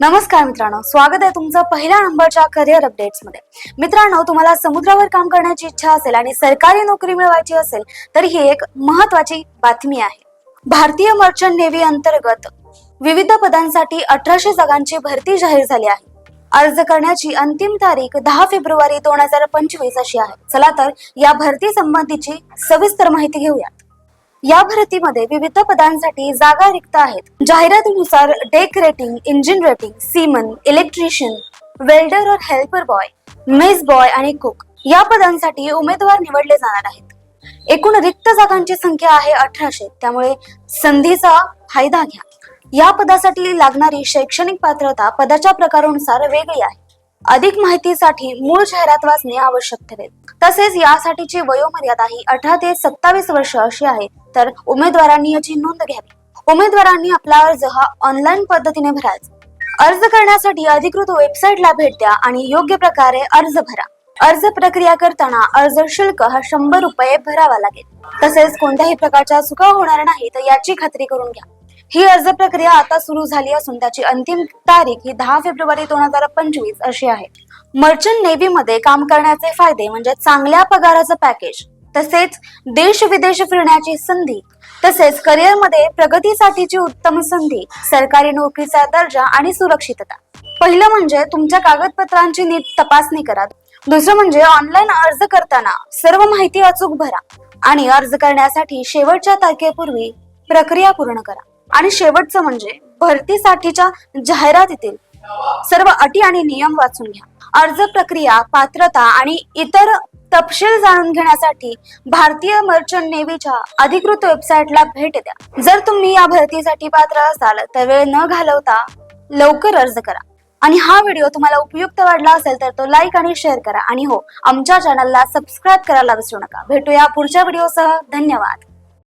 नमस्कार मित्रांनो स्वागत आहे तुमचं पहिल्या नंबरच्या करिअर अपडेट्समध्ये. मित्रांनो तुम्हाला समुद्रावर काम करण्याची इच्छा असेल आणि सरकारी नोकरी मिळवायची असेल तर ही एक महत्वाची बातमी आहे. भारतीय मर्चंट नेव्ही अंतर्गत विविध पदांसाठी अठराशे जागांची भरती जाहीर झाली आहे. अर्ज करण्याची अंतिम तारीख दहा फेब्रुवारी दोन हजार पंचवीस अशी आहे. चला तर या भरती संबंधीची सविस्तर माहिती घेऊयात. या भरतीमध्ये विविध पदांसाठी जागा रिक्त आहेत. जाहिरातीनुसार deck rating engine rating seaman electrician welder और हेल्पर बॉय मेस बॉय आणि कुक या पदांसाठी उमेदवार निवडले जाणार आहेत. एकूण रिक्त जागांची संख्या आहे अठराशे. त्यामुळे संधीचा फायदा घ्या. या पदासाठी लागणारी शैक्षणिक पात्रता पदाच्या प्रकारानुसार वेगळी आहे. अधिक माहितीसाठी मूळ जाहिरात वाचणे आवश्यक ठरेल. तसेच यासाठीची वयोमर्यादा ही अठरा ते सत्तावीस वर्ष अशी आहे. तर उमेदवारांनी याची नोंद घ्यावी. उमेदवारांनी आपला अर्ज हा ऑनलाईन पद्धतीने भरायचा. अर्ज करण्यासाठी अधिकृत वेबसाईटला भेट द्या आणि योग्य प्रकारे अर्ज भरा. अर्ज प्रक्रिया करताना अर्ज शुल्क हा शंभर रुपये भरावा लागेल. तसेच कोणत्याही प्रकारच्या चुका होणार नाहीत याची खात्री करून घ्या. ही अर्ज प्रक्रिया आता सुरू झाली असून त्याची अंतिम तारीख ही दहा फेब्रुवारी दोन हजार पंचवीस अशी आहे. मर्चंट नेव्ही मध्ये काम करण्याचे फायदे म्हणजे चांगल्या पगाराचं पॅकेज तसेच देश विदेश फिरण्याची संधी तसेच करिअरमध्ये प्रगतीसाठीची उत्तम संधी सरकारी नोकरीचा दर्जा आणि सुरक्षितता. पहिलं म्हणजे तुमच्या कागदपत्रांची नीट तपासणी करा. दुसरं म्हणजे ऑनलाईन अर्ज करताना सर्व माहिती अचूक भरा आणि अर्ज करण्यासाठी शेवटच्या तारखेपूर्वी प्रक्रिया पूर्ण करा. आणि शेवटचं म्हणजे भरतीसाठीच्या जाहिरातीतील सर्व अटी आणि नियम वाचून घ्या. अर्ज प्रक्रिया पात्रता आणि इतर तपशील जाणून घेण्यासाठी भारतीय मर्चंट नेव्हीच्या अधिकृत वेबसाईटला भेट द्या. जर तुम्ही या भरतीसाठी पात्र असाल तर वेळ न घालवता लवकर अर्ज करा. आणि हा व्हिडिओ तुम्हाला उपयुक्त वाटला असेल तर तो लाईक आणि शेअर करा. आणि हो आमच्या चॅनलला सबस्क्राईब करायला विसरू नका. भेटूया पुढच्या व्हिडिओसह. धन्यवाद.